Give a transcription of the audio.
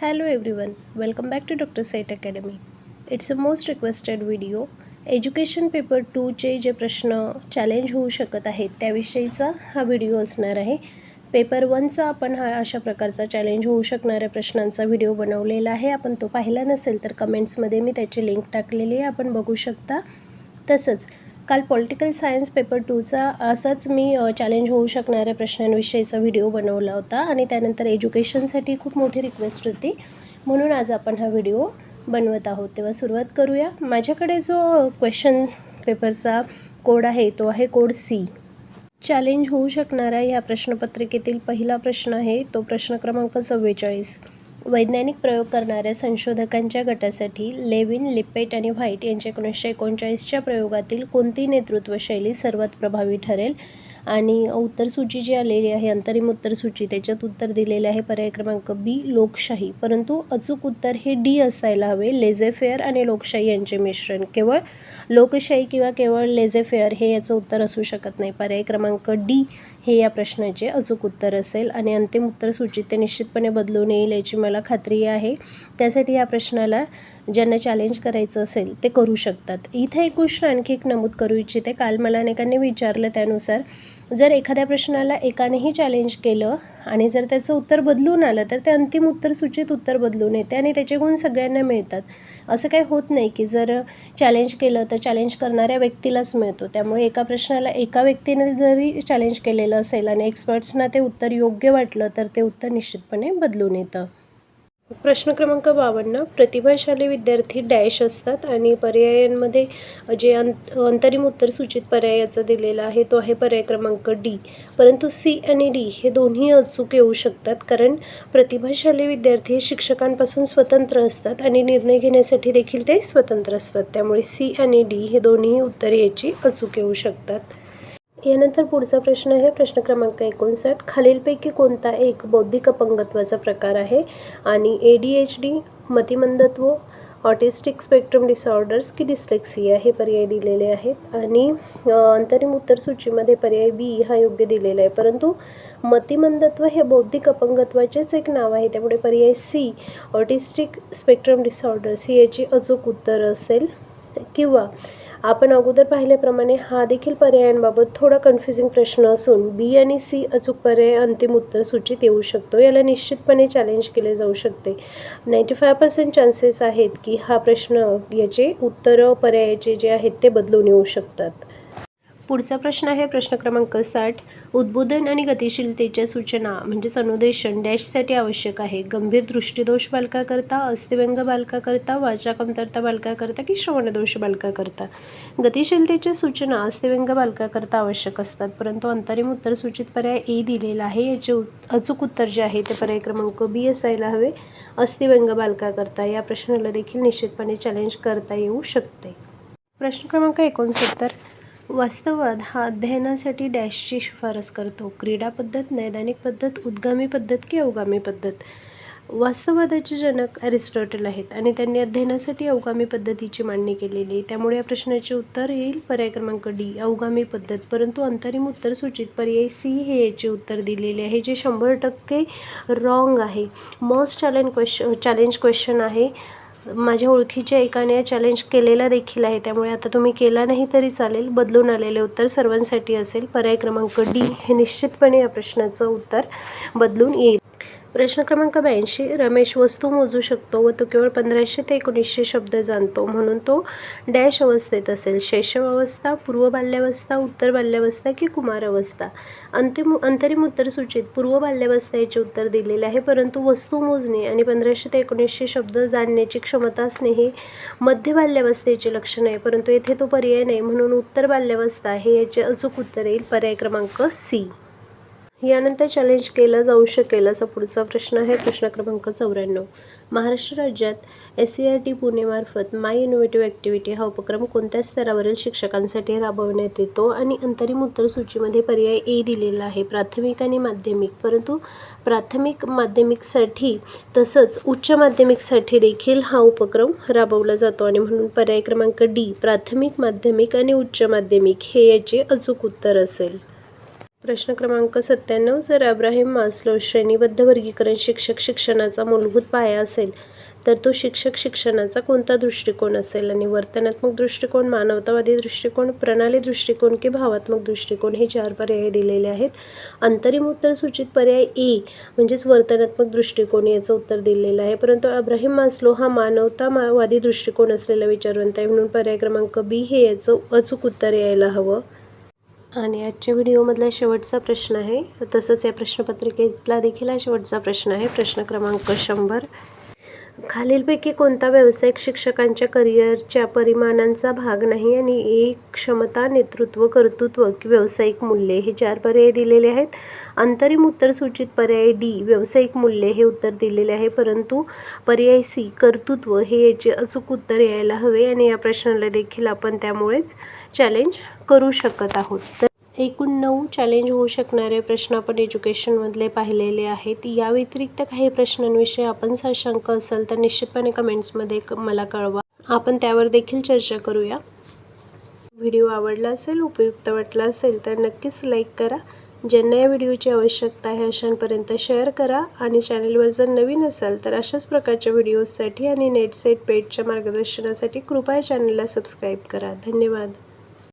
Hello everyone, welcome back to Dr. Sait Academy. It's a most requested video education paper टूचे जे प्रश्न challenge होऊ शकत आहेत त्याविषयीचा हा व्हिडिओ असणार आहे पेपर वनचा आपण हा अशा प्रकारचा चॅलेंज होऊ शकणाऱ्या प्रश्नांचा व्हिडिओ बनवलेला आहे आपण तो पाहिला नसेल तर कमेंट्समध्ये मी त्याची लिंक टाकलेली आहे आपण बघू शकता तसंच काल पॉलिटिकल सायन्स पेपर टूचा असाच मी चॅलेंज होऊ शकणाऱ्या प्रश्नांविषयीचा व्हिडिओ बनवला होता आणि त्यानंतर एज्युकेशनसाठी खूप मोठी रिक्वेस्ट होती. म्हणून आज आपण हा व्हिडिओ बनवत आहोत. तेव्हा सुरुवात करूया. माझ्याकडे जो क्वेश्चन पेपरचा कोड आहे तो आहे कोड सी चॅलेंज होऊ शकणारा ह्या प्रश्नपत्रिकेतील पहिला प्रश्न आहे तो प्रश्न क्रमांक चव्वेचाळीस वैज्ञानिक प्रयोग करणाऱ्या संशोधकांच्या गटासाठी लेविन लिपेट आणि व्हाईट यांच्या एकोणीसशे एकोणचाळीसच्या प्रयोगातील कोणती नेतृत्वशैली सर्वात प्रभावी ठरेल? आणि उत्तरसूची जी आलेली आहे अंतरिम उत्तरसूची त्याच्यात उत्तर दिलेलं आहे पर्याय क्रमांक बी लोकशाही. परंतु अचूक उत्तर हे डी असायला हवे. लेझेफेअर आणि लोकशाही यांचे मिश्रण. केवळ लोकशाही किंवा केवळ लेझेफेअर हे याचं उत्तर असू शकत नाही. पर्याय क्रमांक डी हे या प्रश्नाचे अचूक उत्तर असेल आणि अंतिम उत्तर सूचित ते निश्चितपणे बदलून येईल याची मला खात्री आहे. त्यासाठी या प्रश्नाला ज्यांना चॅलेंज करायचं असेल ते करू शकतात. इथे एक गोष्ट आणखी एक नमूद करू इच्छिते. काल मला अनेकांनी विचारलं त्यानुसार जर एखाद्या प्रश्नाला एकानेही चॅलेंज केलं आणि जर त्याचं उत्तर बदलून आलं तर ते अंतिम उत्तर सूचित उत्तर बदलून येते आणि त्याचे गुण सगळ्यांना मिळतात. असं काही होत नाही की जर चॅलेंज केलं तर चॅलेंज करणाऱ्या व्यक्तीलाच मिळतो. त्यामुळे एका प्रश्नाला एका व्यक्तीने जरी चॅलेंज केलेलं असेल आणि एक्सपर्ट्सना ते उत्तर योग्य वाटलं तर ते उत्तर निश्चितपणे बदलून येतं. प्रश्न क्रमांक बावन्न प्रतिभाशाली विद्यार्थी डॅश असतात आणि पर्यायांमध्ये जे अंत अंतरिम उत्तर सूचित पर्यायाचा दिलेला आहे तो आहे पर्याय क्रमांक डी. परंतु सी आणि डी हे दोन्ही अचूक येऊ शकतात कारण प्रतिभाशाली विद्यार्थी हे शिक्षकांपासून स्वतंत्र असतात आणि निर्णय घेण्यासाठी देखील ते स्वतंत्र असतात. त्यामुळे सी आणि डी हे दोन्ही उत्तर याची अचूक येऊ शकतात. यानंतर पुढचा प्रश्न आहे. प्रश्न क्रमांक एकोणसाठ. खालीलपैकी कोणता एक बौद्धिक अपंगत्वाचा प्रकार आहे? आणि ए डी एच डी मतिमंदत्व ऑटिस्टिक स्पेक्ट्रम डिसऑर्डर्स की डिस्लेक्सिया हे पर्याय दिलेले आहेत. आणि अंतरिम उत्तर सूचीमध्ये पर्याय बी हा योग्य दिलेला आहे. परंतु मतिमंदत्व हे बौद्धिक अपंगत्वाचेच एक नाव आहे. त्यामुळे पर्याय सी ऑटिस्टिक स्पेक्ट्रम डिसऑर्डर्स ही याची अचूक उत्तर असेल. किंवा आपण अगोदर पाहिल्याप्रमाणे हा देखील पर्यायांबाबत थोडा कन्फ्युजिंग प्रश्न असून बी आणि सी अचूक पर्याय अंतिम उत्तर सूचित येऊ शकतो. याला निश्चितपणे चॅलेंज केले जाऊ शकते. नाईंटी फाय पर्सेंट चान्सेस आहेत की हा प्रश्न याचे उत्तर पर्यायाचे जे आहेत ते बदलून येऊ शकतात. पुढचा प्रश्न आहे प्रश्न क्रमांक साठ. उद्बोधन आणि गतिशीलतेच्या सूचना म्हणजेच अनुदेशन डॅशसाठी आवश्यक आहे. गंभीर दृष्टीदोष बालकाकरता अस्थिव्यंग बालकाकरता वाचा कमतरता बालकाकरता की श्रवणदोष बालकाकरता? गतिशीलतेच्या सूचना अस्थिव्यंग बालकाकरता आवश्यक असतात परंतु अंतरिम उत्तर सूचित पर्याय ए दिलेला आहे. याचे अचूक उत्तर जे आहे ते पर्याय क्रमांक बी असायला हवे. अस्थिव्यंग बालकाकरता या प्रश्नाला देखील निश्चितपणे चॅलेंज करता येऊ शकते. प्रश्न क्रमांक एकोणसत्तर. वास्तववाद हा अध्ययनासाठी डॅशची शिफारस करतो. क्रीडा पद्धत नैदानिक पद्धत उद्गामी पद्धत की अवगामी पद्धत? वास्तववादाचे जनक ॲरिस्टॉटल आहेत आणि त्यांनी अध्ययनासाठी अवगामी पद्धतीची मांडणी केलेली आहे. त्यामुळे या प्रश्नाचे उत्तर येईल. पर्याय क्रमांक डी अवगामी पद्धत. परंतु अंतरिम उत्तर सूचित पर्याय सी हे याचे उत्तर दिलेले आहे जे शंभर टक्के रॉंग आहे. Most challenge question challenge question आहे. माझ्या ओळखीच्या एकाने चॅलेंज केलेला देखील आहे. त्यामुळे आता तुम्ही केला नाही तरी चालेल बदलून आलेले उत्तर सर्वांसाठी असेल. पर्याय क्रमांक डी हे निश्चितपणे या प्रश्नाचं उत्तर बदलून येईल. प्रश्न क्रमांक ब्याऐंशी रमेश वस्तू मोजू शकतो व तो केवळ पंधराशे ते एकोणीसशे शब्द जाणतो. म्हणून तो डॅश अवस्थेत असेल. शैशव अवस्था पूर्व बाल्यावस्था उत्तर बाल्यावस्था की कुमार अवस्था? अंतिम अंतरिम उत्तर सूचित. पूर्व बाल्यावस्था याचे उत्तर दिलेले आहे परंतु वस्तू मोजणे आणि पंधराशे ते एकोणीसशे शब्द जाणण्याची क्षमता असणे हे मध्य बाल्यावस्थेचे लक्षण आहे परंतु येथे तो पर्याय नाही. म्हणून उत्तर बाल्यावस्था हे याचे अचूक उत्तर येईल. पर्याय क्रमांक सी. यानंतर चॅलेंज केलं जाऊ शकेल असा पुढचा प्रश्न आहे. प्रश्न क्रमांक चौऱ्याण्णव. महाराष्ट्र राज्यात एस सी आर टी पुणेमार्फत माय इनोव्हेटिव्ह ॲक्टिव्हिटी हा उपक्रम कोणत्या स्तरावरील शिक्षकांसाठी राबवण्यात येतो आणि अंतरिम उत्तर सूचीमध्ये पर्याय ए दिलेला आहे. प्राथमिक आणि माध्यमिक. परंतु प्राथमिक माध्यमिकसाठी तसंच उच्च माध्यमिकसाठी देखील हा उपक्रम राबवला जातो आणि म्हणून पर्याय क्रमांक डी प्राथमिक माध्यमिक आणि उच्च माध्यमिक हे याचे अचूक उत्तर असेल. प्रश्न क्रमांक सत्त्याण्णव जर अब्राहिम मास्लो श्रेणीबद्ध वर्गीकरण शिक्षक शिक्षणाचा मूलभूत पाया असेल तर तो शिक्षक शिक्षणाचा कोणता दृष्टिकोन असेल? आणि वर्तनात्मक दृष्टिकोन मानवतावादी दृष्टिकोन प्रणाली दृष्टिकोन की भावात्मक दृष्टिकोन हे चार पर्याय दिलेले आहेत. अंतरिम उत्तर सूचित पर्याय ए म्हणजेच वर्तनात्मक दृष्टिकोन याचं उत्तर दिलेलं आहे. परंतु अब्राहिम मास्लो हा मानवतावादी दृष्टिकोन असलेला विचारवंत आहे म्हणून पर्याय क्रमांक बी हे याचं अचूक उत्तर यायला हवं. आणि आजच्या व्हिडिओमधला शेवटचा प्रश्न आहे. तसंच या प्रश्नपत्रिकेतला देखील हा शेवटचा प्रश्न आहे. प्रश्न क्रमांक शंभर. खालीलपैकी कोणता व्यावसायिक शिक्षकांच्या करिअरच्या परिमाणांचा भाग नाही आणि एक क्षमता नेतृत्व कर्तृत्व की व्यावसायिक मूल्ये हे चार पर्याय दिलेले आहेत. अंतरिम उत्तर सूचित पर्याय डी व्यावसायिक मूल्ये हे उत्तर दिलेले आहे परंतु पर्याय सी कर्तृत्व हे याचे अचूक उत्तर यायला हवे आणि या प्रश्नाला देखील आपण त्यामुळेच चॅलेंज करू शकत आहोत. तर एकूण नऊ चॅलेंज होऊ शकणारे प्रश्न आपण एज्युकेशनमधले पाहिलेले आहेत. या व्यतिरिक्त काही प्रश्नांविषयी आपण साशंक असाल तर निश्चितपणे कमेंट्समध्ये क- मला कळवा. आपण त्यावर देखील चर्चा करूया. व्हिडिओ आवडला असेल उपयुक्त वाटला असेल तर नक्कीच लाईक करा. ज्यांना या व्हिडिओची आवश्यकता आहे अशांपर्यंत शेअर करा आणि चॅनलवर जर नवीन असाल तर अशाच प्रकारच्या व्हिडिओजसाठी आणि नेट सेट पेडच्या मार्गदर्शनासाठी कृपया चॅनलला सबस्क्राईब करा. धन्यवाद.